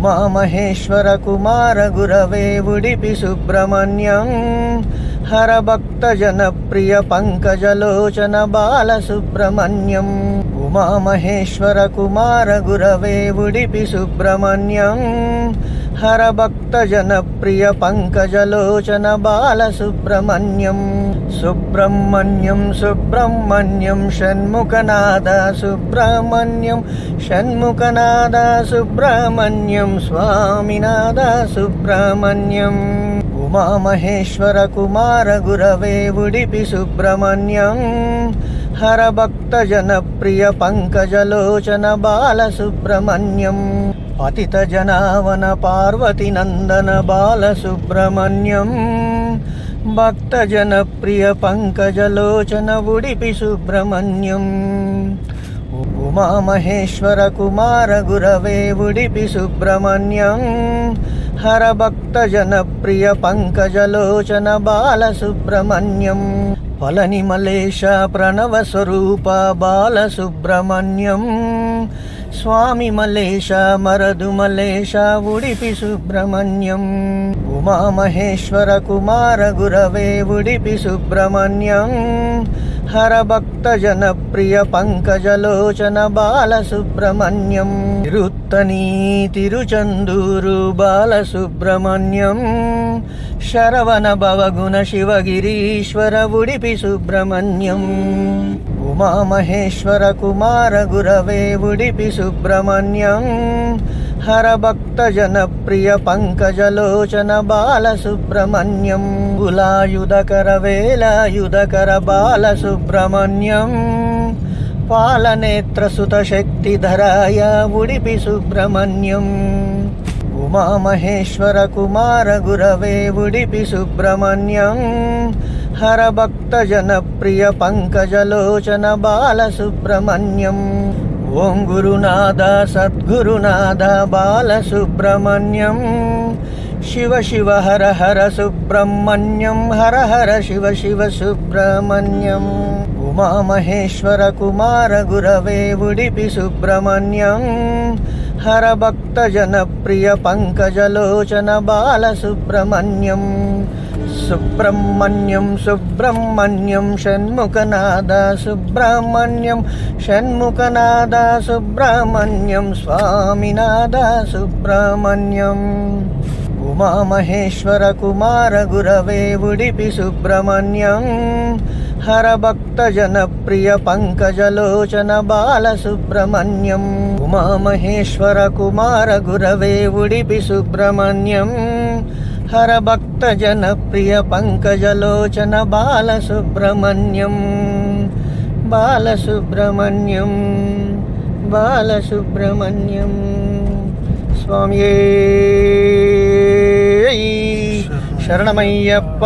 ఉమామహేశ్వర కుమార గురవే ఉడిపి సుబ్రహ్మణ్యం. హర భక్త జనప్రియ పంకజలోచన బాల సుబ్రహ్మణ్యం. ఉమామహేశ్వర కుమార గురవే ఉడిపి సుబ్రహ్మణ్యం. హర భక్త జన ప్రియ పంకజలోచన బాల సుబ్రహ్మణ్యం సుబ్రహ్మణ్యం సుబ్రహ్మణ్యం షణ్ముఖనాథ సుబ్రహ్మణ్యం షణ్ముఖనాథ సుబ్రహ్మణ్యం స్వామినాథ సుబ్రహ్మణ్యం. ఉమామహేశ్వర కుమార గురవే ఉడిపి సుబ్రహ్మణ్యం. హర భక్త జన ప్రియ పంకజలోచన బాల సుబ్రహ్మణ్యం పతిత జనావన పార్వతి నందన బాల సుబ్రహ్మణ్యం భక్త జనప్రియ పంకజలోచన ఉడిపి సుబ్రహ్మణ్యం ఉమామహేశ్వర కుమార గురవే ఉడిపి సుబ్రహ్మణ్యం హర భక్త జనప్రియ పంకజలోచన బాల సుబ్రహ్మణ్యం పళని మలేశ ప్రణవ స్వరూప బాల సుబ్రహ్మణ్యం స్వామి మలేశ మరదు మలేశ ఉడిపి సుబ్రహ్మణ్యం. ఉమామహేశ్వర కుమార గురవే ఉడిపి సుబ్రహ్మణ్యం. హర భక్త జనప్రియ పంకజలోచన బాల సుబ్రహ్మణ్యం తిరుత్తని తిరుచందూరు బాల సుబ్రహ్మణ్యం శరవణ భవగుణ శివగిరీశ్వర ఉడిపి సుబ్రహ్మణ్యం ఉమామహేశ్వర కుమార గురవే ఉడిపి సుబ్రహ్మణ్యం హర భక్త జనప్రియ పంకజలోచన బాల సుబ్రహ్మణ్యం గులాయుధకర వేలాయుధకర బాల సుబ్రహ్మణ్యం పాలనేత్ర సుత శక్తిధరాయ ఉడిపి సుబ్రహ్మణ్యం ఉమామహేశ్వర ఓం గురునాథ సద్గురునాథ బాలసుబ్రహ్మణ్యం. శివ శివ హర హర సుబ్రహ్మణ్యం హర హర శివ శివ సుబ్రహ్మణ్యం. ఉమామహేశ్వర కుమార గురవే ఉడిపి సుబ్రహ్మణ్యం. హర భక్త జనప్రియ పంకజలోచన బాలసుబ్రహ్మణ్యం సుబ్రహ్మణ్యం సుబ్రహ్మణ్యం షణ్ముఖనాద సుబ్రహ్మణ్యం షణ్ముఖనాద సుబ్రహ్మణ్యం స్వామినాద సుబ్రహ్మణ్యం. ఉమామహేశ్వర కుమార గురవే ఉడిపి సుబ్రహ్మణ్యం. హర భక్త జనప్రియ పంకజలోచన బాల సుబ్రహ్మణ్యం. ఉమామహేశ్వర కుమార గురవే ఉడిపి సుబ్రహ్మణ్యం. హర భక్త జనప్రియ పంకజలోచన బాల సుబ్రహ్మణ్యం బాల సుబ్రహ్మణ్యం బాల సుబ్రహ్మణ్యం స్వామియే శరణమయ్యప్ప.